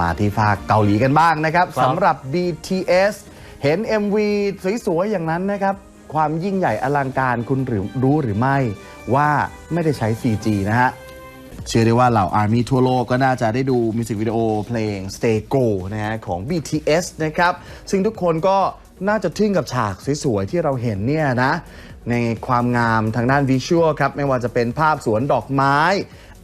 มาที่ฝากเกาหลีกันบ้างนะครับครับสำหรับ BTS เห็น MV สวยๆ อย่างนั้นนะครับ ความยิ่งใหญ่อลังการคุณหรือรู้หรือไม่ว่าไม่ได้ใช้ CG นะฮะเชื่อได้ว่าเหล่า Army ทั่วโลกก็น่าจะได้ดูมิวสิกวิดีโอเพลง Stay Go นะฮะของ BTS นะครับ ซึ่งทุกคนก็น่าจะทึ่งกับฉากสวยๆ ที่เราเห็นเนี่ยนะ ในความงามทางด้านวิชวลครับ ไม่ว่าจะเป็นภาพสวนดอกไม้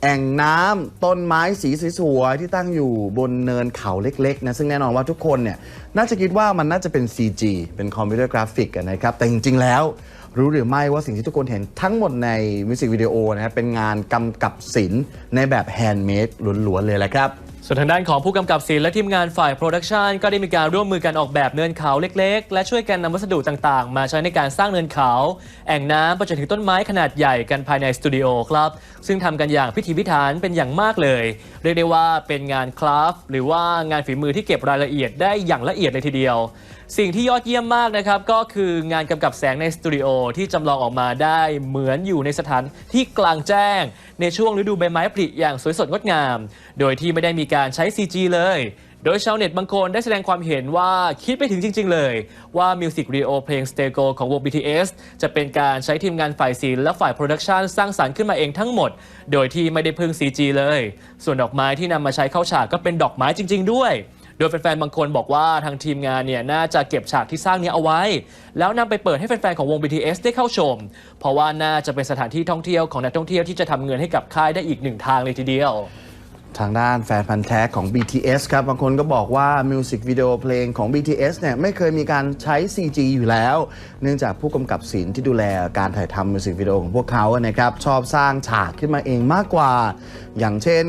แอ่งน้ำต้นไม้สีสวยๆที่ตั้งอยู่บนเนินเขาเล็กๆนะซึ่งแน่นอนว่าทุกคนเนี่ยน่าจะคิดว่ามันน่าจะเป็น CG เป็นคอมพิวเตอร์กราฟิกนะครับ แต่จริงๆแล้ว รู้หรือไม่ว่าสิ่งที่ทุกคนเห็นทั้งหมดในมิวสิกวิดีโอนะครับเป็นงานกำกับศิลป์ในแบบแฮนด์เมดล้วนๆเลยแหละครับ ส่วนทางด้านของผู้กำกับศิลป์และทีมงานฝ่ายโปรดักชันก็ได้มีการร่วมมือกันออกแบบเนินเขาเล็กๆ และช่วยกันนำวัสดุต่างๆ มาใช้ในการสร้างเนินเขา แอ่งน้ำไปจนถึงต้นไม้ขนาดใหญ่กันภายในสตูดิโอครับ ซึ่งทำกันอย่างพิถีพิถันเป็นอย่างมากเลย เรียกได้ว่าเป็นงานคราฟหรือว่างานฝีมือที่เก็บรายละเอียดได้อย่างละเอียดเลยทีเดียว สิ่งที่ยอดเยี่ยมมากนะครับก็คืองานกำกับแสงในสตูดิโอที่จำลองออกมาได้เหมือนอยู่ในสถานที่กลางแจ้ง ในช่วงฤดูใบไม้ผลิอย่างสวยสดงดงาม โดยที่ไม่ได้มีการใช้ CG เลย โดยชาวเน็ตบางคนได้แสดงความเห็นว่าคิดไปถึงจริง ๆ เลย ว่ามิวสิกวิดีโอเพลง Stay Go ของวง BTS จะเป็นการใช้ทีมงานฝ่ายศิลป์และฝ่ายโปรดักชันสร้างสรรค์ขึ้นมาเองทั้งหมด โดยที่ไม่ได้พึ่ง CG เลย ส่วนดอกไม้ที่นำมาใช้เข้าฉากก็เป็นดอกไม้จริง ๆ ด้วยโดยแฟนๆ บางคนบอกว่าทางทีมงานเนี่ยน่าจะเก็บฉากที่สร้างนี้เอาไว้ แล้วนำไปเปิดให้แฟนๆ ของวง BTS ได้เข้าชม เพราะว่าน่าจะเป็นสถานที่ท่องเที่ยวของนักท่องเที่ยวที่จะทำเงินให้กับค่ายได้อีกหนึ่งทางเลยทีเดียว ทางด้านแฟนพันธ์แท้ของ BTS ครับ บางคนก็บอกว่ามิวสิกวิดีโอเพลงของ BTS เนี่ยไม่เคยมีการใช้ CG อยู่แล้ว เนื่องจากผู้กำกับศิลป์ที่ดูแลการถ่ายทำมิวสิกวิดีโอของพวกเขานะครับ ชอบสร้างฉากขึ้นมาเองมากกว่า อย่างเช่น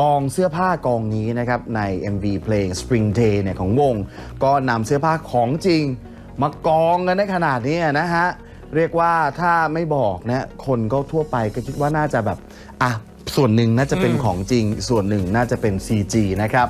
กองเสื้อผ้ากองนี้นะครับ ใน MV เพลง Spring Day เนี่ยของวง ก็นำเสื้อผ้าของจริง มากองกันในขนาดนี้นะฮะเรียกว่าถ้าไม่บอกนะคนก็ทั่วไปก็คิดว่าน่าจะแบบอะ ส่วนหนึ่งน่าจะเป็นของจริง ส่วนหนึ่งน่าจะเป็น CG นะครับ